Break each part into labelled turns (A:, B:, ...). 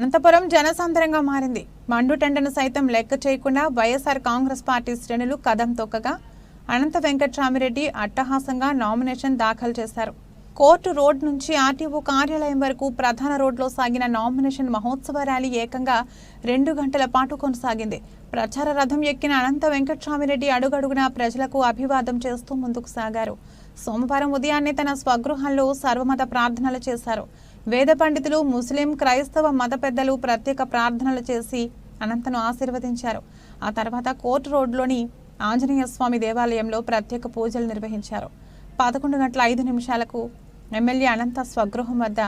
A: అనంతపురం జనసాంద్రంగా మారింది. మండుటెండను సైతం లెక్క చేయకుండా వైఎస్ఆర్ కాంగ్రెస్ పార్టీ శ్రేణులు కదం తొక్కగా అనంత వెంకట్రామిరెడ్డి అట్టహాసంగా నామినేషన్ దాఖలు చేశారు. కోర్టు రోడ్ నుంచి ఆర్టీఓ కార్యాలయం వరకు ప్రధాన రోడ్లో సాగిన నామినేషన్ మహోత్సవ ర్యాలీ ఏకంగా రెండు గంటల పాటు కొనసాగింది. ప్రచార రథం ఎక్కిన అనంత వెంకట్రామిరెడ్డి అడుగడుగునా ప్రజలకు అభివాదం చేస్తూ ముందుకు సాగారు. సోమవారం ఉదయాన్నే తన స్వగృహంలో సర్వమత ప్రార్థనలు చేశారు. వేద పండితులు ముస్లిం క్రైస్తవ మత పెద్దలు ప్రత్యేక ప్రార్థనలు చేసి అనంతను ఆశీర్వదించారు. ఆ తర్వాత కోర్టు రోడ్లోని ఆంజనేయ స్వామి దేవాలయంలో ప్రత్యేక పూజలు నిర్వహించారు. పదకొండు గంటల ఐదు నిమిషాలకు ఎమ్మెల్యే అనంత స్వగృహం వద్ద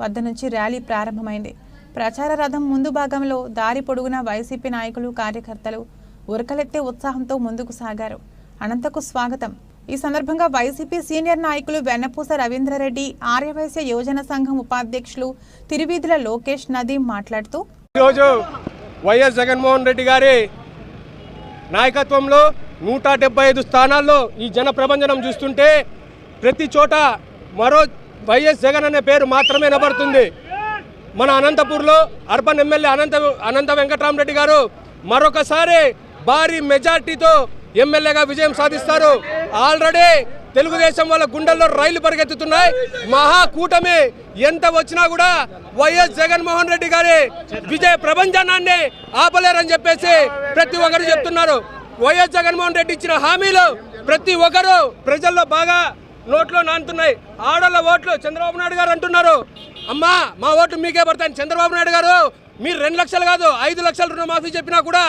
A: వద్ద నుంచి ర్యాలీ ప్రారంభమైంది. ప్రచార రథం ముందు భాగంలో దారి పొడుగున వైసీపీ నాయకులు కార్యకర్తలు ఉరకలెత్తే ఉత్సాహంతో ముందుకు సాగారు. అనంతకు స్వాగతం. ఈ సందర్భంగా వైసీపీ సీనియర్ నాయకులు వెన్నపూస రవీంద్రరెడ్డి ఆర్యవైశ్య యోజన సంఘం ఉపాధ్యక్షులు తిరువీధుల లోకేష్ నదీం మాట్లాడుతూ
B: ఈరోజు వైఎస్ జగన్మోహన్ రెడ్డి గారి నాయకత్వంలో నూట డెబ్బై ఐదు స్థానాల్లో ఈ జన ప్రభంజనం చూస్తుంటే ప్రతి చోట మరో వైఎస్ జగన్ అనే పేరు మాత్రమే వినబడుతుంది మన అనంతపూర్లో అర్బన్ ఎమ్మెల్యే అనంత అనంత వెంకటరామరెడ్డి గారు మరొకసారి భారీ మెజార్టీతో ఎమ్మెల్యేగా విజయం సాధిస్తారు. ఆల్రెడీ తెలుగుదేశం వాళ్ళ గుండెల్లో రైలు పరిగెత్తుతున్నాయి. మహాకూటమి ఎంత వచ్చినా కూడా వైఎస్ జగన్మోహన్ రెడ్డి గారి విజయ ప్రభంజనాన్ని ఆపలేరని చెప్పేసి ప్రతి ఒక్కరు చెప్తున్నారు. వైఎస్ జగన్మోహన్ రెడ్డి ఇచ్చిన హామీలు ప్రతి ఒక్కరు ప్రజల్లో బాగా నోట్లో నానుతున్నాయి. ఆడోళ్ళ ఓట్లు చంద్రబాబు నాయుడు గారు అంటున్నారు. అమ్మా మా ఓట్లు మీకే పడతాయి చంద్రబాబు నాయుడు గారు. మీరు రెండు లక్షలు కాదు ఐదు లక్షల రుణమాఫీ చెప్పినా కూడా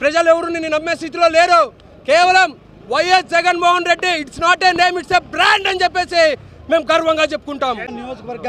B: ప్రజలు ఎవరు నిన్ను నమ్మే స్థితిలో లేరు. కేవలం YS Jaganmohan Reddy it's not a name it's a brand అని చెప్పేసి మేము గర్వంగా చెప్పుకుంటాం.
C: నియోజకవర్గ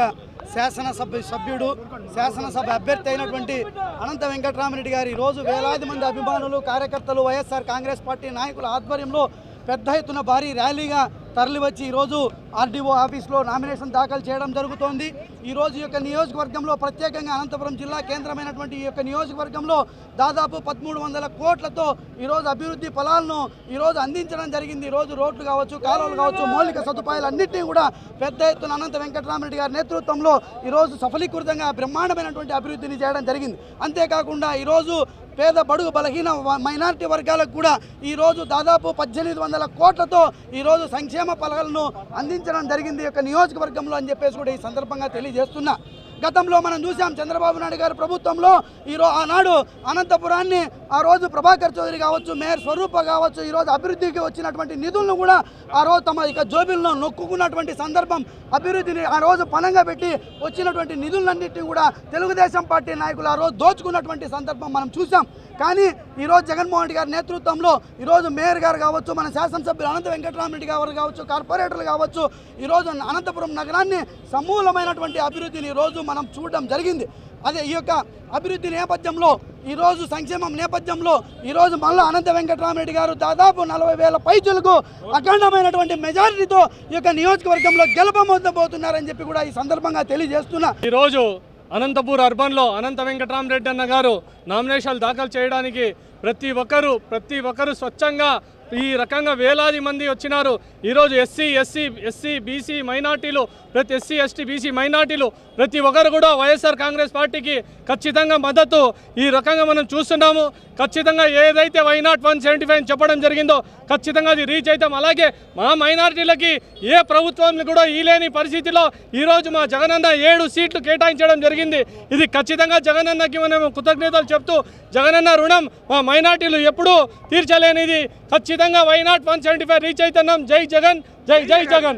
C: శాసనసభ సభ్యుడు శాసనసభ అభ్యర్థి అయినటువంటి అనంత వెంకటరామరెడ్డి గారు ఈరోజు వేలాది మంది అభిమానులు కార్యకర్తలు వైఎస్ఆర్ కాంగ్రెస్ పార్టీ నాయకుల ఆధ్వర్యంలో పెద్ద ఎత్తున భారీ ర్యాలీగా తరలివచ్చి ఈరోజు ఆర్డీఓ ఆఫీస్లో నామినేషన్ దాఖలు చేయడం జరుగుతోంది. ఈరోజు ఈ యొక్క నియోజకవర్గంలో ప్రత్యేకంగా అనంతపురం జిల్లా కేంద్రమైనటువంటి ఈ యొక్క నియోజకవర్గంలో దాదాపు పదమూడు వందల కోట్లతో ఈరోజు అభివృద్ధి ఫలాలను ఈరోజు అందించడం జరిగింది. ఈరోజు రోడ్లు కావచ్చు కాలువలు కావచ్చు మౌలిక సదుపాయాలు అన్నింటినీ కూడా పెద్ద ఎత్తున అనంత వెంకటరామరెడ్డి గారి నేతృత్వంలో ఈరోజు సఫలీకృతంగా బ్రహ్మాండమైనటువంటి అభివృద్ధిని చేయడం జరిగింది. అంతేకాకుండా ఈరోజు పేద బడుగు బలహీన మైనారిటీ వర్గాలకు కూడా ఈరోజు దాదాపు పద్దెనిమిది వందల కోట్లతో ఈరోజు సంక్షేమ ఫలాలను అందించడం జరిగింది యొక్క నియోజకవర్గంలో అని చెప్పేసి కూడా ఈ సందర్భంగా తెలియజేస్తున్నా. గతంలో మనం చూసాం చంద్రబాబు నాయుడు గారి ప్రభుత్వంలో ఈరోజు ఆనాడు అనంతపురాన్ని ఆ రోజు ప్రభాకర్ చౌదరి కావచ్చు మేయర్ స్వరూప కావచ్చు ఈరోజు అభివృద్ధికి వచ్చినటువంటి నిధులను కూడా ఆ రోజు తమ ఇక జోబిల్లో నొక్కుకున్నటువంటి సందర్భం అభివృద్ధిని ఆ రోజు పణంగా పెట్టి వచ్చినటువంటి నిధులన్నింటినీ కూడా తెలుగుదేశం పార్టీ నాయకులు ఆ రోజు దోచుకున్నటువంటి సందర్భం మనం చూసాం కానీ ఈరోజు జగన్మోహన్ రెడ్డి గారి నేతృత్వంలో ఈరోజు మేయర్ గారు కావచ్చు మన శాసనసభ్యులు అనంత వెంకటరామరెడ్డి గారు కావచ్చు కార్పొరేటర్లు కావచ్చు ఈరోజు అనంతపురం నగరాన్ని సమూలమైనటువంటి అభివృద్ధిని ఈరోజు మనం చూడడం జరిగింది. అదే ఈ యొక్క అభివృద్ధి నేపథ్యంలో ఈరోజు సంక్షేమం నేపథ్యంలో ఈరోజు మళ్ళీ అనంత వెంకటరామరెడ్డి గారు దాదాపు నలభై వేల పైచులకు అఖండమైనటువంటి మెజారిటీతో ఈ యొక్క నియోజకవర్గంలో గెలపమొద్దబోతున్నారని చెప్పి కూడా ఈ సందర్భంగా తెలియజేస్తున్నా.
D: ఈరోజు అనంతపూర్ అర్బన్లో అనంత వెంకటరామరెడ్డి అన్న గారు నామినేషన్లు దాఖలు చేయడానికి ప్రతి ఒక్కరూ ప్రతి ఒక్కరూ స్వచ్ఛంగా ఈ రకంగా వేలాది మంది వచ్చినారు. ఈరోజు ఎస్సీ ఎస్సీ ఎస్సీ బీసీ మైనార్టీలు ప్రతి ఎస్సీ ఎస్టీ బీసీ మైనార్టీలు ప్రతి ఒక్కరు కూడా వైఎస్ఆర్ కాంగ్రెస్ పార్టీకి ఖచ్చితంగా మద్దతు ఈ రకంగా మనం చూస్తున్నాము. ఖచ్చితంగా ఏదైతే why not one seventy five చెప్పడం జరిగిందో ఖచ్చితంగా అది రీచ్ అవుతాం. అలాగే మా మైనార్టీలకి ఏ ప్రభుత్వం కూడా ఈలేని పరిస్థితిలో ఈరోజు మా జగనన్న ఏడు సీట్లు కేటాయించడం జరిగింది. ఇది ఖచ్చితంగా జగనన్నకి మనం కృతజ్ఞతలు చెప్తూ జగనన్న రుణం మా మైనార్టీలు ఎప్పుడూ తీర్చలేనిది. ఖచ్చితంగా why not one seventy five reach అవుతున్నాం జై జగన్ జై జై జగన్